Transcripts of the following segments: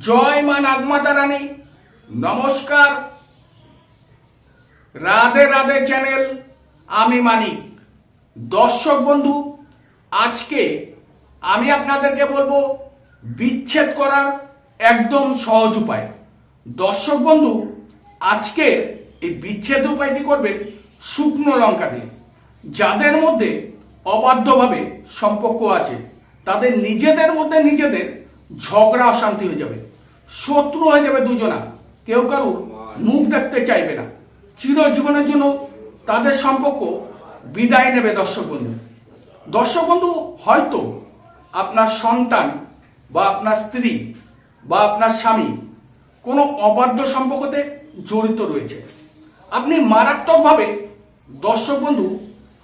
জয় মা নাগমাতা রানী। নমস্কার। রাধে রাধে চ্যানেল, আমি মানিক। দর্শক বন্ধু, আজকে আমি আপনাদেরকে বলব, বিচ্ছেদ করার একদম সহজ উপায়। দর্শক বন্ধু, আজকে এই বিচ্ছেদ উপায়টি করবে শুকনো লঙ্কা দিয়ে। যাদের মধ্যে অবাধ্যভাবে সম্পর্ক আছে, তাদের নিজেদের মধ্যে নিজেদের ঝগড়া অশান্তি হয়ে যাবে। শত্রু হয়ে যাবে দুজনা। কেউ কারুর মুখ দেখতে চাইবে না। চিরজীবনের জন্য তাদের সম্পর্ক বিদায় নেবে দর্শক বন্ধু। দর্শক বন্ধু, হয়তো আপনার সন্তান বা আপনার স্ত্রী বা আপনার স্বামী কোনো অবাধ্য সম্পর্কতে জড়িত রয়েছে। আপনি মারাত্মকভাবে দর্শক বন্ধু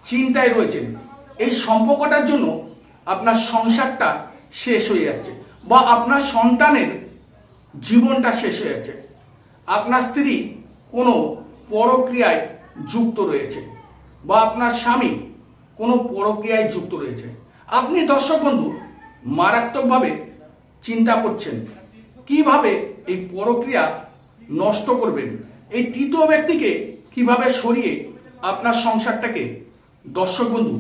চিন্তায় রয়েছেন। এই সম্পর্কটার জন্য আপনার সংসারটা শেষ হয়ে যাচ্ছে। বা আপনার সন্তানের জীবনটা শেষ হয়ে যাচ্ছে আপনার স্ত্রী কোনো পরক্রিয়ায় যুক্ত রয়েছে বা আপনার স্বামী কোনো পরক্রিয়ায় যুক্ত রয়েছে। আপনি দর্শক বন্ধু, মারাত্মকভাবে চিন্তা করছেন, কীভাবে এই পরক্রিয়া নষ্ট করবেন? এই তৃতীয় ব্যক্তিকে কীভাবে সরিয়ে আপনার সংসারটাকে দর্শক বন্ধু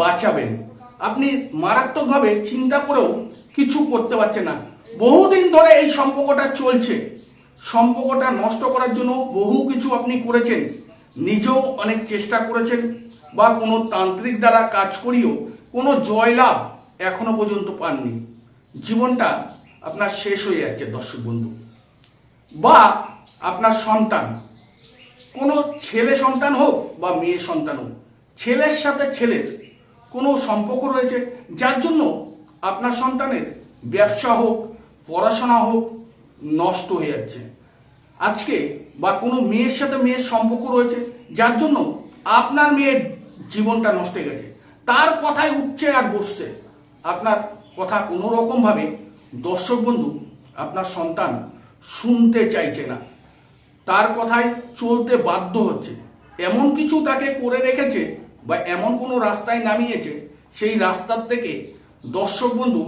বাঁচাবেন? আপনি মারাত্মকভাবে চিন্তা করেও কিছু করতে পারছেন না। বহুদিন ধরে এই সম্পর্কটা চলছে। সম্পর্কটা নষ্ট করার জন্য বহু কিছু আপনি করেছেন। নিজেও অনেক চেষ্টা করেছেন বা কোনো তান্ত্রিক দ্বারা কাজ করিও কোনো জয়লাভ এখনও পর্যন্ত পাননি। জীবনটা আপনার শেষ হয়ে যাচ্ছে, দর্শক বন্ধু। বা আপনার সন্তান, কোনো ছেলে সন্তান হোক বা মেয়ে সন্তান হোক, ছেলের সাথে ছেলের কোনো সম্পর্ক রয়েছে, যার জন্য আপনার সন্তানের ব্যবসা হোক, পড়াশোনা হোক, নষ্ট হয়ে যাচ্ছে। আজকে বা কোনো মেয়ের সাথে মেয়ের সম্পর্ক রয়েছে, যার জন্য আপনার মেয়ের জীবনটা নষ্ট হয়ে গেছে। তার কথায় উঠছে আর বসছে। আপনার কথা কোনো রকমভাবে দর্শক বন্ধু, আপনার সন্তান শুনতে চাইছে না। তার কথায় চলতে বাধ্য হচ্ছে। এমন কিছু তাকে করে রেখেছে বা এমন কোনো রাস্তায় নামিয়েছে, সেই রাস্তার থেকে দর্শক বন্ধু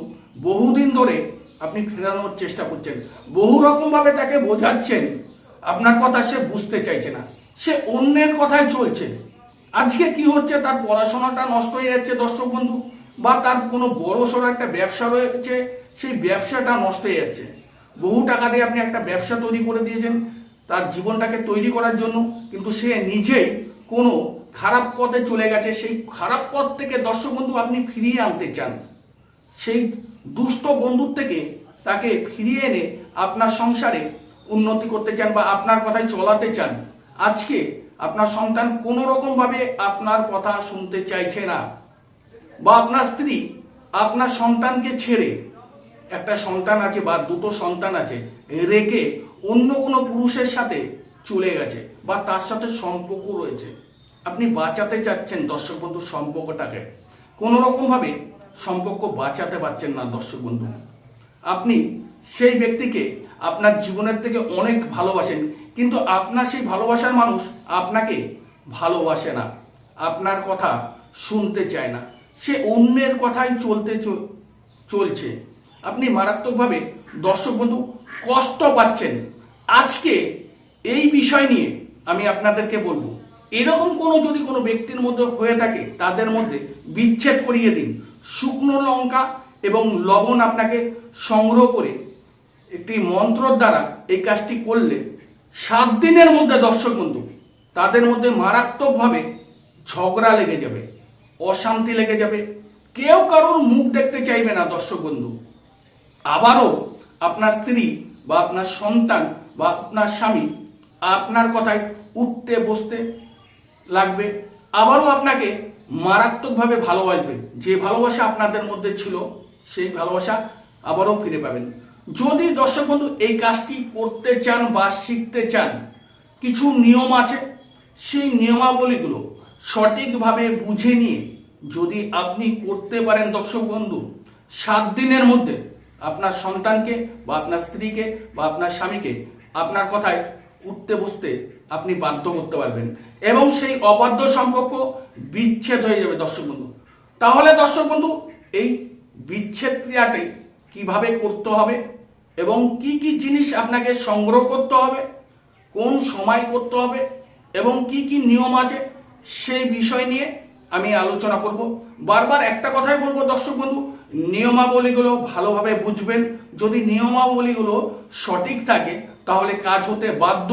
বহুদিন ধরে আপনি ফেরানোর চেষ্টা করছেন। বহু রকমভাবে তাকে বোঝাচ্ছেন, আপনার কথা সে বুঝতে চাইছে না। সে অন্যের কথায় চলছে। আজকে কি হচ্ছে? তার পড়াশোনাটা নষ্ট হয়ে যাচ্ছে দর্শক বন্ধু, বা তার কোনো বড় সড়ো একটা ব্যবসা রয়েছে, সেই ব্যবসাটা নষ্ট হয়ে যাচ্ছে। বহু টাকা দিয়ে আপনি একটা ব্যবসা তৈরি করে দিয়েছেন, তার জীবনটাকে তৈরি করার জন্য, কিন্তু সে নিজেই কোনো খারাপ পথে চলে গেছে, সেই খারাপ পথ থেকে দর্শক বন্ধু আপনি ফিরিয়ে আনতে চান। সেই দুষ্ট বন্ধুর থেকে তাকে ফিরিয়ে এনে আপনার সংসারে উন্নতি করতে চান বা আপনার কথায় চলাতে চান। আজকে আপনার সন্তান কোনো রকমভাবে আপনার কথা শুনতে চাইছে না বা আপনার স্ত্রী আপনার সন্তানকে ছেড়ে একটা সন্তান আছে বা দুটো সন্তান আছে রেখে অন্য কোনো পুরুষের সাথে চলে গেছে বা তার সাথে সম্পর্ক রয়েছে। আপনি বাঁচাতে চাচ্ছেন দর্শক বন্ধু সম্পর্কটাকে। কোনো রকমভাবে সম্পর্ক বাঁচাতে পারছেন না দর্শক বন্ধু। আপনি সেই ব্যক্তিকে আপনার জীবনের থেকে অনেক ভালোবাসেন, কিন্তু আপনার সেই ভালোবাসার মানুষ আপনাকে ভালোবাসে না। আপনার কথা শুনতে চায় না। সে অন্যের কথাই চলতে চলছে। আপনি মারাত্মকভাবে দর্শক বন্ধু কষ্ট পাচ্ছেন। আজকে এই বিষয় নিয়ে আমি আপনাদেরকে বলব। এরকম কোনো যদি কোনো ব্যক্তির মধ্যে হয়ে থাকে, তাদের মধ্যে বিচ্ছেদ করিয়ে দিন। শুকনো লঙ্কা এবং লবণ আপনাকে সংগ্রহ করে একটি মন্ত্রর দ্বারা এই কাজটি করলে সাত দিনের মধ্যে দর্শক বন্ধু, তাদের মধ্যে মারাত্মকভাবে ঝগড়া লেগে যাবে, অশান্তি লেগে যাবে। কেউ কারোর মুখ দেখতে চাইবে না দর্শক বন্ধু। আবারও আপনার স্ত্রী বা আপনার সন্তান বা আপনার স্বামী আপনার কথায় উঠতে বসতে লাগবে। আবারও আপনাকে মারাত্মকভাবে ভালোবাসবে। যে ভালোবাসা আপনাদের মধ্যে ছিল, সেই ভালোবাসা আবারও ফিরে পাবেন। যদি দর্শক বন্ধু এই কাজটি করতে চান বা শিখতে চান, কিছু নিয়ম আছে। সেই নিয়মাবলীগুলো সঠিকভাবে বুঝে নিয়ে যদি আপনি করতে পারেন দর্শক বন্ধু, সাত দিনের মধ্যে আপনার সন্তানকে বা আপনার স্ত্রীকে বা আপনার স্বামীকে আপনার কথায় উঠতে বসতে আপনি বাধ্য করতে পারবেন। এবং সেই অবাধ্য সম্পর্ক বিচ্ছেদ হয়ে যাবে, দর্শক বন্ধু। তাহলে দর্শক বন্ধু, এই বিচ্ছেদ ক্রিয়াটি কীভাবে করতে হবে এবং কি কি জিনিস আপনাকে সংগ্রহ করতে হবে, কোন সময় করতে হবে এবং কি কি নিয়ম আছে, সেই বিষয় নিয়ে আমি আলোচনা করব। বারবার একটা কথাই বলব, দর্শক বন্ধু, নিয়মাবলীগুলো ভালোভাবে বুঝবেন। যদি নিয়মাবলীগুলো সঠিক থাকে তাহলে কাজ হতে বাধ্য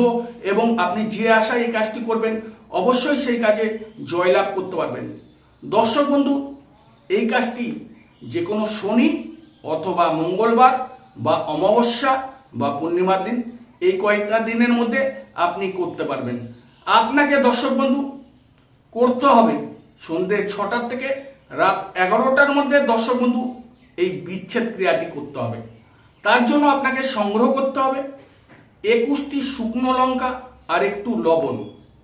এবং আপনি যে আশায় এই কাজটি করবেন, অবশ্যই সেই কাজে জয়লাভ করতে পারবেন। দর্শক বন্ধু, এই কাজটি যে কোনো শনি অথবা মঙ্গলবার বা অমাবস্যা বা পূর্ণিমার দিন, এই কয়েকটা দিনের মধ্যে আপনি করতে পারবেন। আপনাকে দর্শক বন্ধু, করতে হবে। সন্ধ্যে ছটার থেকে রাত এগারোটার মধ্যে দর্শক বন্ধু, এই বিচ্ছেদ ক্রিয়াটি করতে হবে। তার জন্য আপনাকে সংগ্রহ করতে হবে। একুশটি শুকনো লঙ্কা আর একটু লবণ।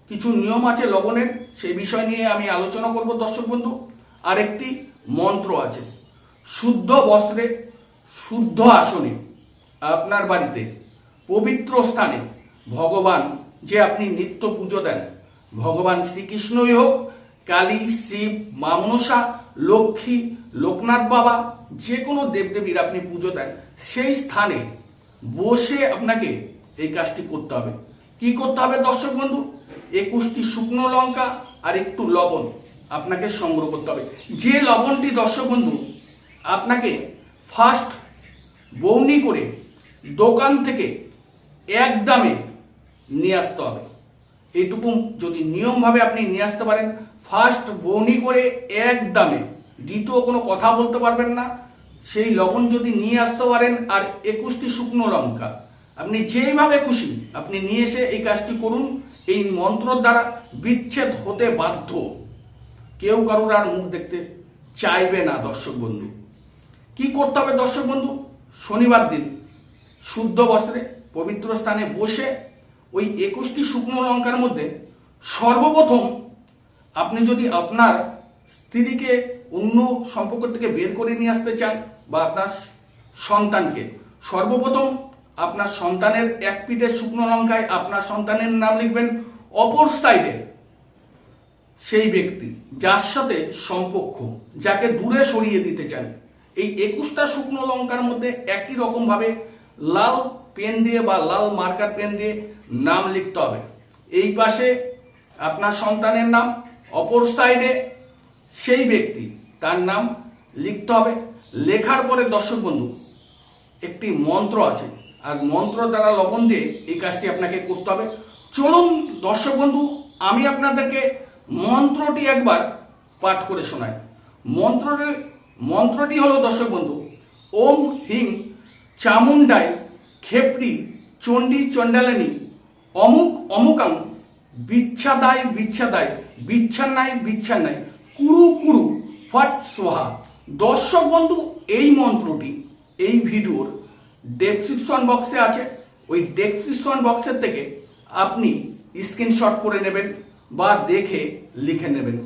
কিছু নিয়ম আছে লবণের, সেই বিষয় নিয়ে আমি আলোচনা করব দর্শক বন্ধু। আর একটি মন্ত্র আছে, শুদ্ধ বস্ত্রে, শুদ্ধ আসনে, আপনার বাড়িতে, পবিত্র স্থানে, ভগবান যে আপনি নিত্য পুজো দেন, ভগবান শ্রীকৃষ্ণই হোক, কালী, শিব, মা মনসা, লক্ষ্মী, লোকনাথ বাবা, যে কোনো দেবদেবীর আপনি পুজো দেন, সেই স্থানে বসে আপনাকে এই কাজটি করতে হবে। কি করতে হবে দর্শক বন্ধু? একুশটি শুকনো লঙ্কা আর একটু লবণ আপনাকে সংগ্রহ করতে হবে। যে লবণটি দর্শক বন্ধু, আপনাকে ফার্স্ট বৌনি করে দোকান থেকে এক দামে নিয়ে আসতে হবে। এইটুকু যদি নিয়মভাবে আপনি নিয়ে আসতে পারেন ফার্স্ট বৌনি করে এক দামে, দ্বিতীয় কোনো কথা বলতে পারবেন না। সেই লবণ যদি নিয়ে আসতে পারেন আর একুশটি শুকনো লঙ্কা আপনি যেইভাবে খুশি, আপনি নিয়ে এসে এই কাজটি করুন। এই মন্ত্রর দ্বারা বিচ্ছেদ হতে বাধ্য। কেউ কারোর আর মুখ দেখতে চাইবে না দর্শক বন্ধু। কি করতে হবে দর্শক বন্ধু? শনিবার দিন শুদ্ধ বস্ত্রে পবিত্র স্থানে বসে ওই একুশটি শুকনো লঙ্কার মধ্যে সর্বপ্রথম আপনি যদি আপনার স্ত্রীকে অন্য সম্পর্ক থেকে বের করে নিয়ে আসতে চান বা আপনার সন্তানকে, সর্বপ্রথম আপনার সন্তানের এক পিঠে শুকনো লঙ্কায় আপনার সন্তানের নাম লিখবেন অপর সাইডে সেই ব্যক্তি, যার সাথে সম্পর্ক যাকে দূরে সরিয়ে দিতে চান। এই একুশটা শুকনো লঙ্কার মধ্যে একই রকম ভাবে লাল পেন দিয়ে বা লাল মার্কার পেন দিয়ে নাম লিখতে হবে। এই পাশে আপনার সন্তানের নাম, অপর সাইডে সেই ব্যক্তি, তার নাম লিখতে হবে। লেখার পরে দর্শক বন্ধু, একটি মন্ত্র আছে। আর মন্ত্র দ্বারা লবণ দিয়ে এই কাজটি আপনাকে করতে হবে। চলুন, দর্শক বন্ধু, আমি আপনাদেরকে মন্ত্রটি একবার পাঠ করে শোনাই। মন্ত্রটি মন্ত্রটি হলো, দর্শক বন্ধু, ওম হিং চামুন্ডাই খেপড়ি চণ্ডী চণ্ডালিনী অমুক অমুকাং বিচ্ছাদায় বিচ্ছাদায় বিচ্ছান্নায় বিচ্ছান্নায় কুরু কুরু, ফট সোহা। দর্শক বন্ধু, এই মন্ত্রটি, এই ভিডিওর ডেসক্রিপশন বক্সে আছে। ওই ডেসক্রিপশন বক্সের থেকে আপনি স্ক্রিনশট করে নেবেন বা দেখে লিখে নেবেন।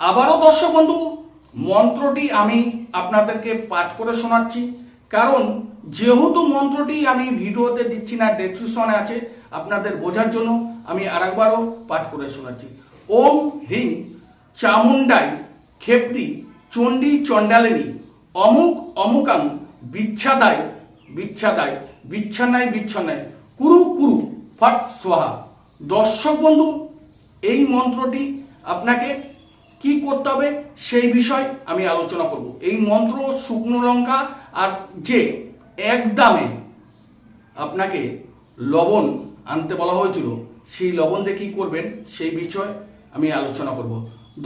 আবারও দর্শক বন্ধু, মন্ত্রটি আমি আপনাদেরকে পাঠ করে শোনাচ্ছি। কারণ যেহেতু মন্ত্রটি আমি ভিডিওতে দিচ্ছি না ডেসক্রিপশনে আছে আপনাদের বোঝার জন্য, আমি আরেকবারও পাঠ করে শোনাচ্ছি। ওম হিং চামুন্ডাই খেপড়ি চণ্ডী চণ্ডালিনী অমুক অমুকাং বিচ্ছাদায় বিচ্ছাদায় বিচ্ছানায় বিচ্ছানায় কুরু কুরু, ফট, সোহা। দর্শক বন্ধু, এই মন্ত্রটি আপনাকে কি করতে হবে সেই বিষয় আমি আলোচনা করব। এই মন্ত্র শুকনো লঙ্কা আর যে এক দামে আপনাকে লবণ আনতে বলা হয়েছিল, সেই লবণ দিয়ে কি করবেন সেই বিষয় আমি আলোচনা করব।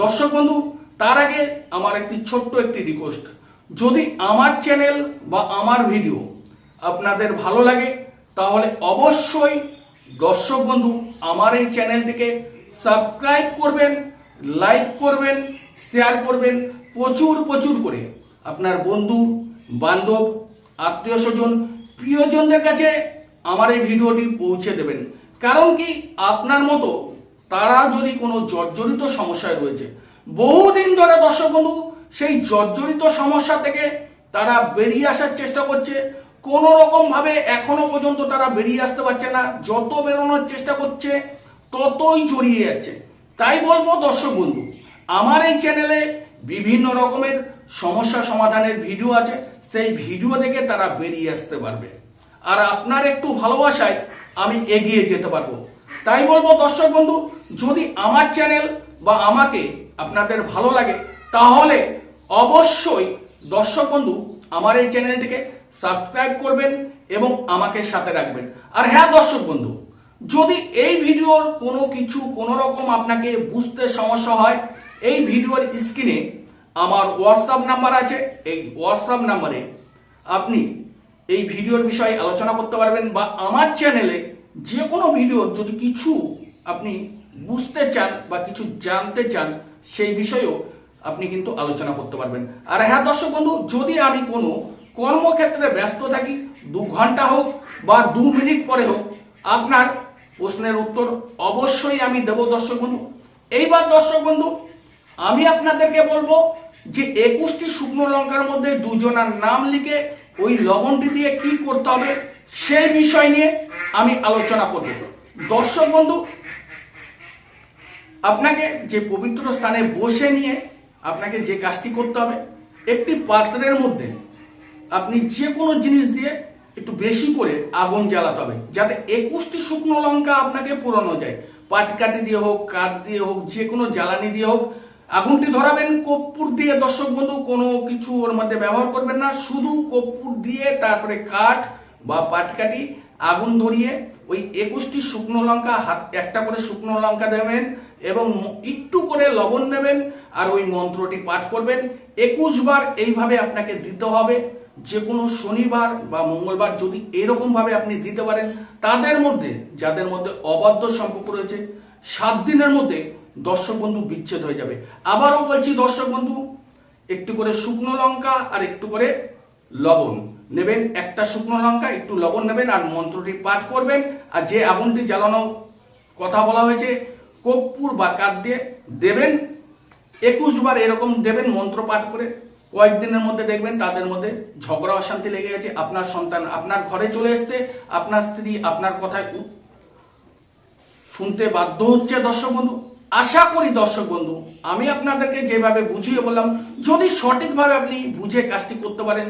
দর্শক বন্ধু, তার আগে আমার একটি ছোট্ট একটি রিকোয়েস্ট যদি আমার চ্যানেল বা আমার ভিডিও আপনাদের ভালো লাগে, তাহলে অবশ্যই দর্শক বন্ধু আমার এই চ্যানেলটিকে সাবস্ক্রাইব করবেন, লাইক করবেন, শেয়ার করবেন, প্রচুর প্রচুর করে। আপনার বন্ধু, বান্ধব, আত্মীয় স্বজন, প্রিয়জনদের কাছে আমার এই ভিডিওটি পৌঁছে দেবেন। কারণ কি আপনার মতো তারা যদি কোনো জর্জরিত সমস্যায় রয়েছে, বহুদিন ধরে দর্শক বন্ধু, সেই জর্জরিত সমস্যা থেকে তারা বেরিয়ে আসার চেষ্টা করছে কোনো রকম ভাবে এখনও পর্যন্ত তারা বেরিয়ে আসতে পারছে না। যত বেরোনোর চেষ্টা করছে, ততই জড়িয়ে যাচ্ছে তাই বলব, দর্শক বন্ধু, আমার এই চ্যানেলে বিভিন্ন রকমের সমস্যা সমাধানের ভিডিও আছে। সেই ভিডিও দেখে তারা বেরিয়ে আসতে পারবে। আর আপনার একটু ভালোবাসায় আমি এগিয়ে যেতে পারব। তাই বলব, দর্শক বন্ধু, যদি আমার চ্যানেল বা আমাকে আপনাদের ভালো লাগে, তাহলে অবশ্যই দর্শক বন্ধু, আমার এই চ্যানেলটিকে সাবস্ক্রাইব করবেন এবং আমাকে সাথে রাখবেন। আর হ্যাঁ দর্শক বন্ধু, যদি এই ভিডিওর কোনো কিছু, কোনো রকম আপনাকে বুঝতে সমস্যা হয়, এই ভিডিওর স্ক্রিনে আমার হোয়াটসঅ্যাপ নাম্বার আছে। এই হোয়াটসঅ্যাপ নাম্বারে আপনি এই ভিডিওর বিষয়ে আলোচনা করতে পারবেন বা আমার চ্যানেলে যে কোনো ভিডিওর যদি কিছু আপনি বুঝতে চান বা কিছু জানতে চান, সেই বিষয়েও আপনি কিন্তু আলোচনা করতে পারবেন। আর হ্যাঁ দর্শক বন্ধু, যদি আমি কোনো কর্মক্ষেত্রে ব্যস্ত থাকি, দু ঘণ্টা হোক বা দু মিনিট পরে হোক, আপনার প্রশ্নের উত্তর অবশ্যই আমি দেব দর্শক বন্ধু। এইবার দর্শক বন্ধু, আমি আপনাদেরকে বলব যে একুশটি শুকনো লঙ্কার মধ্যে দুজনার নাম লিখে ওই লবণটি দিয়ে কি করতে হবে সেই বিষয় নিয়ে আমি আলোচনা করব। দর্শক বন্ধু, আপনাকে যে পবিত্র স্থানে বসে নিয়ে আপনাকে যে কাজটি করতে হবে, একটি পাত্রের মধ্যে আপনি যে কোনো জিনিস দিয়ে একটু বেশি করে আগুন জ্বালাতে হবে, যাতে একুশটি শুকনো লঙ্কা আপনাকে পুরানো যায়। পাটকাঠি দিয়ে হোক, কাঠ দিয়ে হোক, যে কোনো জ্বালানি দিয়ে হোক, আগুনটি ধরাবেন, কর্পূর দিয়ে। দর্শক বন্ধু, কোনো কিছু ওর মধ্যে ব্যবহার করবেন না, শুধু কর্পূর দিয়ে তারপরে কাঠ বা পাটকাঠি আগুন ধরিয়ে ওই একুশটি শুকনো লঙ্কা, হাত একটা করে শুকনো লঙ্কা দেবেন এবং একটু করে লবণ নেবেন, আর ওই মন্ত্রটি পাঠ করবেন। একুশ বার এইভাবে আপনাকে দিতে হবে। যে কোনো শনিবার বা মঙ্গলবার যদি এরকম ভাবে আপনি দিতে পারেন, তাদের মধ্যে, যাদের মধ্যে অবাধ্য সম্পর্ক রয়েছে, সাত দিনের মধ্যে দর্শক বন্ধু বিচ্ছেদ হয়ে যাবে। আবারও বলছি দর্শক বন্ধু, একটু করে শুকনো লঙ্কা আর একটু করে লবণ নেবেন। একটা শুকনো লঙ্কা, একটু লবণ নেবেন আর মন্ত্রটি পাঠ করবেন। আর যে আগুনটি জ্বালানো কথা বলা হয়েছে, কর্পূর বা কাঠ দিয়ে দেবেন। একুশ বার এরকম দেবেন মন্ত্র পাঠ করে। কয়েকদিনের মধ্যে দেখবেন তাদের মধ্যে ঝগড়া, অশান্তি লেগে গেছে। আপনার সন্তান আপনার ঘরে চলে এসছে, আপনার স্ত্রী আপনার কথায় শুনতে বাধ্য হচ্ছে দর্শক বন্ধু। আশা করি দর্শক বন্ধু, আমি আপনাদেরকে যেভাবে বুঝিয়ে বললাম, যদি সঠিকভাবে আপনি বুঝে কাজটি করতে পারেন,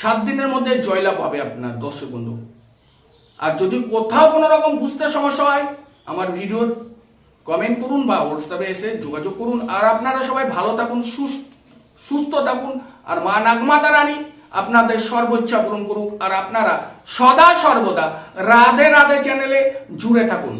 সাত দিনের মধ্যে জয়লাভ হবে আপনার দর্শক বন্ধু। আর যদি কোথাও কোনো রকম বুঝতে সমস্যা হয়, আমার ভিডিওর কমেন্ট করুন বা হোয়াটসঅ্যাপে এসে যোগাযোগ করুন। আর আপনারা সবাই ভালো থাকুন, সুস্থ সুস্থ থাকুন আর মা নাগমাতা রানী, আপনাদের সর্বোচ্চা পূরণ করুক। আর আপনারা সদা সর্বদা রাধে রাধে চ্যানেলে জুড়ে থাকুন।